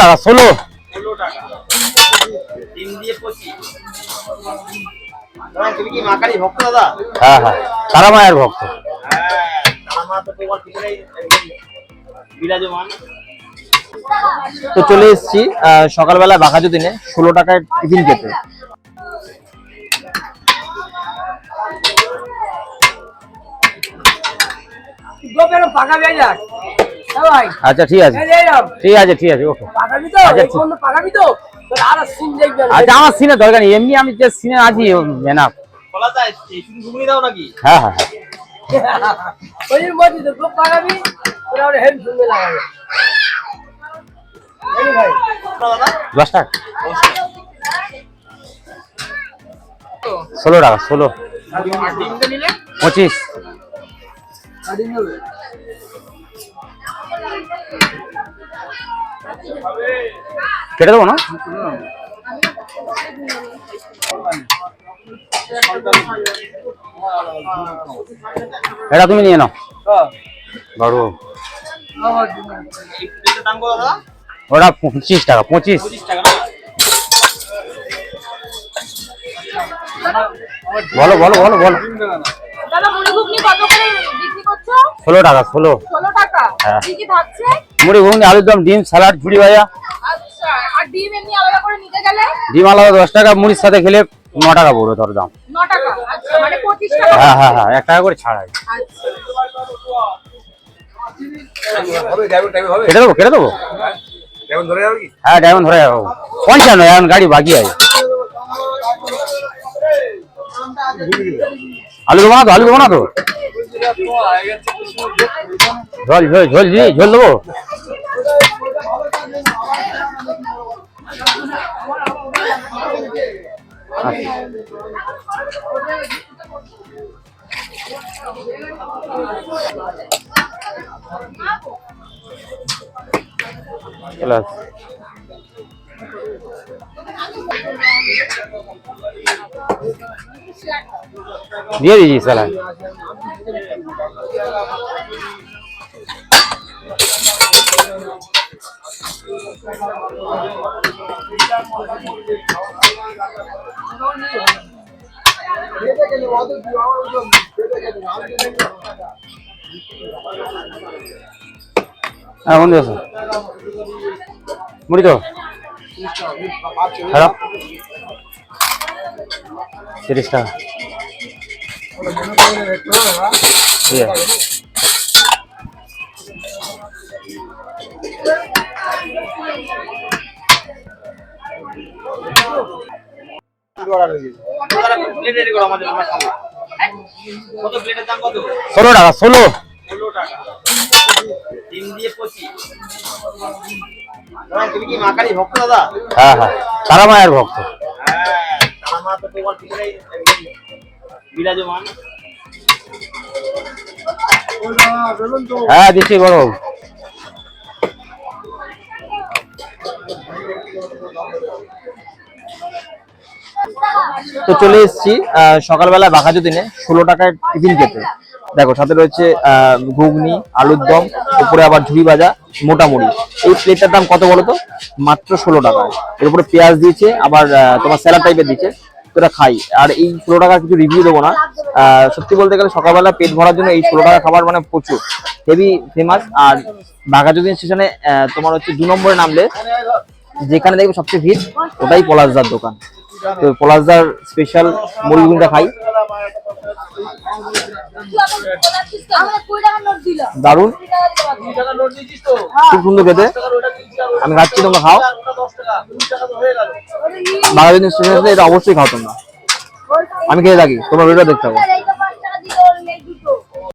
টাকা, ষোলো। হ্যাঁ হ্যাঁ। তারা মায়ের ভক্ত। তো চলে এসেছি সকালবেলা বাঘাজু দিনে ষোলো টাকায় টিফিন খেতে। আইলা ভাই আচ্ছা ঠিক আছে। ঠিক আছে ঠিক আছে ওকে। আচ্ছা। আচ্ছা আমার সিনে দরকার নেই। এমনি আমি যে সিনে আছি না হ্যাঁ হ্যাঁ দশ টাকা। ষোলো টাকা ষোলো। পঁচিশ। কেটে দেবো না? এটা তুমি নিয়ে নাও। বড় দাদা ওটা পঁচিশ টাকা পঁচিশ। বলো বলো বলো বলো। ষোলো টাকা ষোলো। কি কি থাকছে মুড়ি ঘুগনি আলুর দম ডিম স্যালাড ঝুড়ি ভাজা। আচ্ছা আর ডিম এমনি আলাদা করে নিতে গেলে? ডিম আলাদা দশ টাকা মুড়ির সাথে খেলে ন টাকা পড়বে তোর দাম। টাকা আচ্ছা মানে টাকা। হ্যাঁ হ্যাঁ হ্যাঁ এক টাকা করে ছাড় আছে কেটে দেবো কেটে দেবো? হ্যাঁ ডায়মন্ড ধরে যাব। পঞ্চান্ন এখন গাড়ি বাকি আছে। আলু দেবো না তো আলু দেবো না তো? ঝোল ঝোল ঝোল জি ঝোল দেবো আচ্ছা। চলে আস। দিয়ে দিয়েছি স্যালাড হ্যাঁ বন্ধু আছে মুড়ি তো হ্যালো কত ষোলো টাকা ষোলো। হ্যাঁ হ্যাঁ। তারা মায়ের ভক্ত। হ্যাঁ বিরাজমান। হ্যাঁ দিচ্ছি বড় তো চলে এসেছি সকালবেলা বাঘাজু দিনে, ষোলো টাকায় টিফিন খেতে। দেখো, সাথে রয়েছে ঘুগনি, আলুর দম, উপরে আবার ঝুড়ি ভাজা মোটামুড়ি এই প্লেটটার দাম কত বলো তো? মাত্র ষোলো টাকায় এর উপরে পেঁয়াজ দিয়েছে, আবার তোমার স্যালাড টাইপের দিয়েছে। তোরা খাই। আর এই ষোলো টাকার কিছু রিভিউ দেবো না। সত্যি বলতে গেলে সকালবেলা পেট ভরার জন্য এই ষোলো টাকা খাবার মানে প্রচুর হেভি ফেমাস আর বাঘাজুদ্দিন স্টেশনে তোমার হচ্ছে দু নম্বরে নামলে যেখানে দেখবে সবচেয়ে ভিড় ওটাই পলাশদার দোকান তো পলাশদার স্পেশাল মুড়িগুনটা খাই তো খুব সুন্দর খেতে আমি খাচ্ছি তোমরা খাও হয়ে বাঘাজুদ্দিন স্টেশনে এটা অবশ্যই খাও তোমরা আমি খেয়ে থাকি তোমার ভিডিও দেখতে হবে।